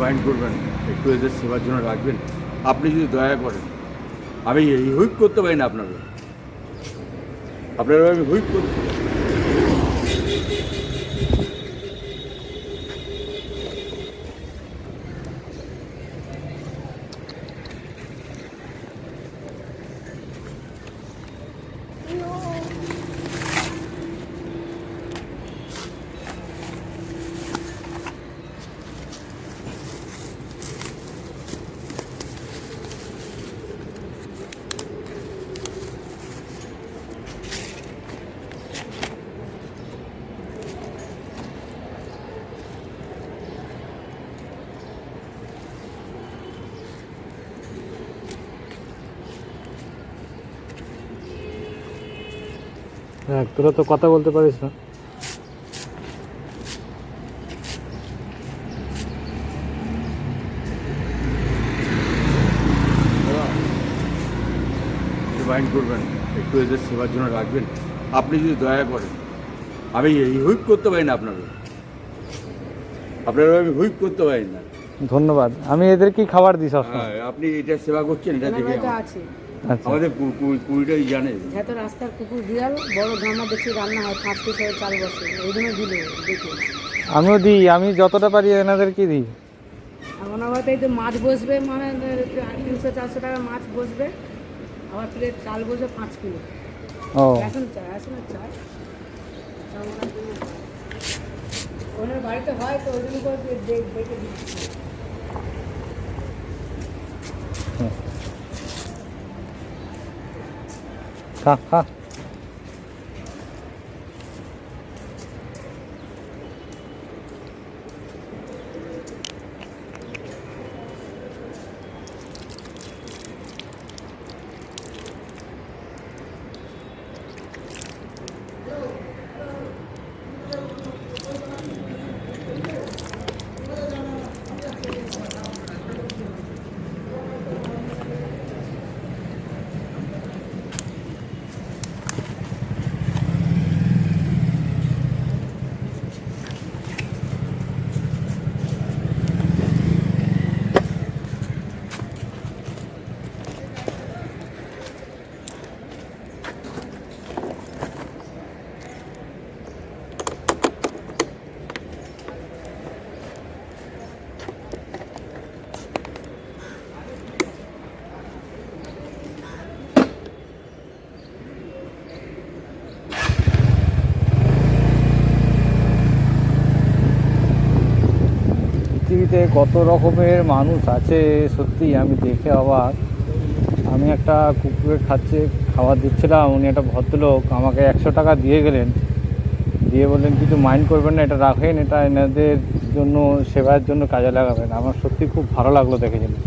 Mind করবেন, একটু এদের সেবার জন্য রাখবেন। আপনি যদি দয়া করেন, আমি হুইপ করতে পারি না আপনাকে আপনারা আমি হুইপ করতে হ্যাঁ তোরা তো কথা বলতে পারিস না। মাইন্ড করবেন একটু এদের সেবার জন্য রাখবেন। আপনি যদি দয়া করেন আমি এই হুইপ করতে পারি না আপনাকে। আপনারা আমি হুইপ করতে পারি না। ধন্যবাদ। আমি এদেরকেই খাবার দিই সবসময়? হ্যাঁ, আপনি এটা সেবা করছেন এটা দেখে আছে। আমাদের কু- কু- কুড়িটাই জানে। যত রাস্তার কুকুর বিড়াল বড় গামা দেখি রান্না হয় পাঁচ পিস হয়ে চার বছর। ওই জন্য দিল দেখে। আমিও দিই আমি যতটা পারি এনাদেরকে দিই। এখন আবার তো এই তো মাছ বসবে মানে তিনশো চারশো টাকা মাছ বসবে। আবার প্লেট চাল বসবে পাঁচ কিলো। ও। এখন চাই আসে না চাই ওনার বাড়িতে হয় তো ওই জন্য দেখ- দেখে দিচ্ছি। 好好 পৃথিবীতে কত রকমের মানুষ আছে সত্যি আমি দেখে আবার আমি একটা কুকুরের খাচ্ছে, খাবার দিচ্ছিলাম, উনি একটা ভদ্রলোক, আমাকে একশো টাকা দিয়ে গেলেন। দিয়ে বললেন, কিছু মাইন্ড করবেন না, এটা রাখেন, এটা এনাদের জন্য, সেবার জন্য কাজে লাগাবেন। আমার সত্যি খুব ভালো লাগল দেখে জিনিস